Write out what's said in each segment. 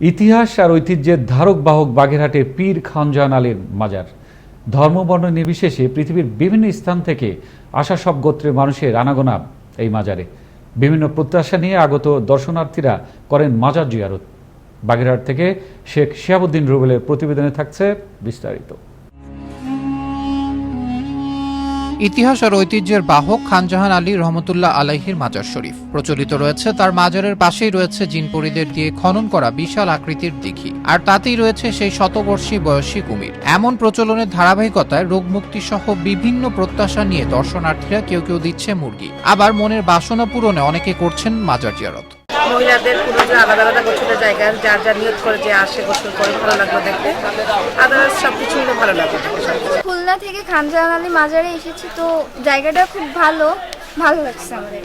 ইতিহাস আর ঐতিহ্যের ধারক বাহক বাগেরহাটের পীর খানজান আলীর মাজার। ধর্মবর্ণ নির্বিশেষে পৃথিবীর বিভিন্ন স্থান থেকে আসা সব গোত্রের মানুষের আনাগোনা এই মাজারে। বিভিন্ন প্রত্যাশা নিয়ে আগত দর্শনার্থীরা করেন মাজার জিয়ারত। বাগেরহাট থেকে শেখ শিয়াবুদ্দিন রুবেলের প্রতিবেদনে থাকছে বিস্তারিত। ইতিহাস আর ঐতিহ্যের বাহক খানজাহান আলী রহমতুল্লাহ আলাইহির মাজার শরীফ। প্রচলিত রয়েছে, তার মাজারের পাশেই রয়েছে জিনপরিদের দিয়ে খনন করা বিশাল আকৃতির দিঘি। আর তাতেই রয়েছে সেই শতবর্ষী বয়সী কুমির। এমন প্রচলনের ধারাবাহিকতায় রোগমুক্তি সহ বিভিন্ন প্রত্যাশা নিয়ে দর্শনার্থীরা কেউ কেউ দিচ্ছে মুরগি। আবার মনের বাসনা পূরণে অনেকে করছেন মাজার জিয়ারত। মহিলাদের পুরুষরা আলাদা আলাদা গোসলের জায়গা যার যা নিয়ত করে যে আসে গোসল করে ভালো লাগল দেখতে আদার্স সব কিছু মিলে ভালো লাগল খুলনা থেকে খানজাহান আলী মাজারে এসেছি তো জায়গাটা খুব ভালো ভালো লাগছে আমাদের।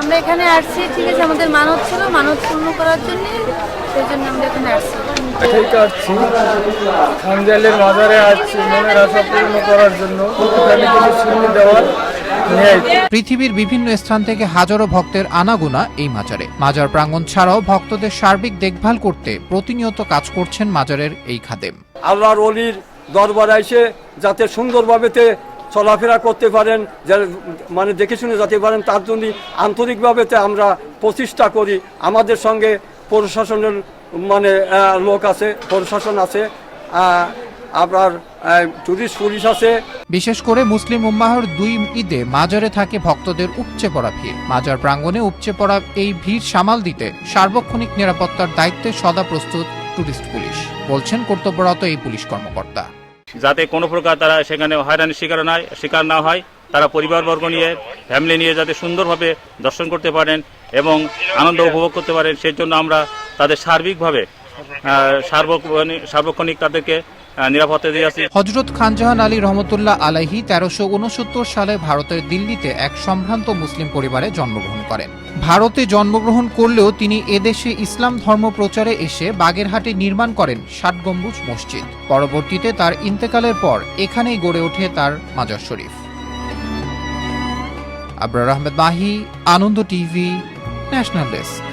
আমরা এখানে আসছি ঠিক আছে আমাদের মানত ছিল মানত পূর্ণ করার জন্য সেই জন্য আমরা এখানে আসছি। ঠিক আসছি। খানজালের মাজারে আসছি মনের আশা পূর্ণ করার জন্য। এখানে কিছু দেওয়ার পৃথিবীর বিভিন্ন স্থান থেকে হাজারো ভক্তের আনাগোনা এই মাজারে। মাজার প্রাঙ্গণ ছাড়াও ভক্তদের সার্বিক দেখভাল করতে প্রতিনিয়ত কাজ করছেন মাজারের এই খাদেম। আল্লাহর অলির দরবারে এসে যাতে সুন্দরভাবে চলাফেরা করতে পারেন মানে দেখে শুনে যেতে পারেন তার জন্য আন্তরিকভাবে আমরা প্রচেষ্টা করি। আমাদের সঙ্গে প্রশাসনের মানে লোক আছে প্রশাসন আছে আহ, আপনার টুরিস্ট পুলিশ আছে। বিশেষ করে মুসলিম উম্মাহর দুই ঈদে মাজারে থাকে ভক্তদের উপচে পড়া ভিড়। মাজার প্রাঙ্গণে উপচে পড়া এই ভিড় সামাল দিতে সার্বক্ষণিক নিরাপত্তার দায়িত্বে সদা প্রস্তুত টুরিস্ট পুলিশ। বলছেন কর্তব্যরত এই পুলিশ কর্মকর্তা। যাতে কোনো প্রকার তারা সেখানে হয়রানির শিকার নয় শিকার না হয় তারা পরিবারবর্গ নিয়ে ফ্যামিলি নিয়ে যাতে সুন্দরভাবে দর্শন করতে পারেন এবং আনন্দ উপভোগ করতে পারেন সেই জন্য আমরা তাদের সার্বিকভাবে সার্বক্ষণিক সার্বক্ষণিক তাদেরকে নিরাপত্তা দিয়ে হজরত খানজাহান আলী রহমতুল্লাহ আলাহি তেরোশো উনসত্তর সালে ভারতের দিল্লিতে এক সম্ভ্রান্ত মুসলিম পরিবারে জন্মগ্রহণ করেন। ভারতে জন্মগ্রহণ করলেও তিনি এদেশে ইসলাম ধর্ম প্রচারে এসে বাগেরহাটে নির্মাণ করেন ষাট গম্বুজ মসজিদ। পরবর্তীতে তার ইন্তেকালের পর এখানেই গড়ে ওঠে তার মাজার শরীফ। Abrar Ahmed Mahi, Ananda TV, national desk.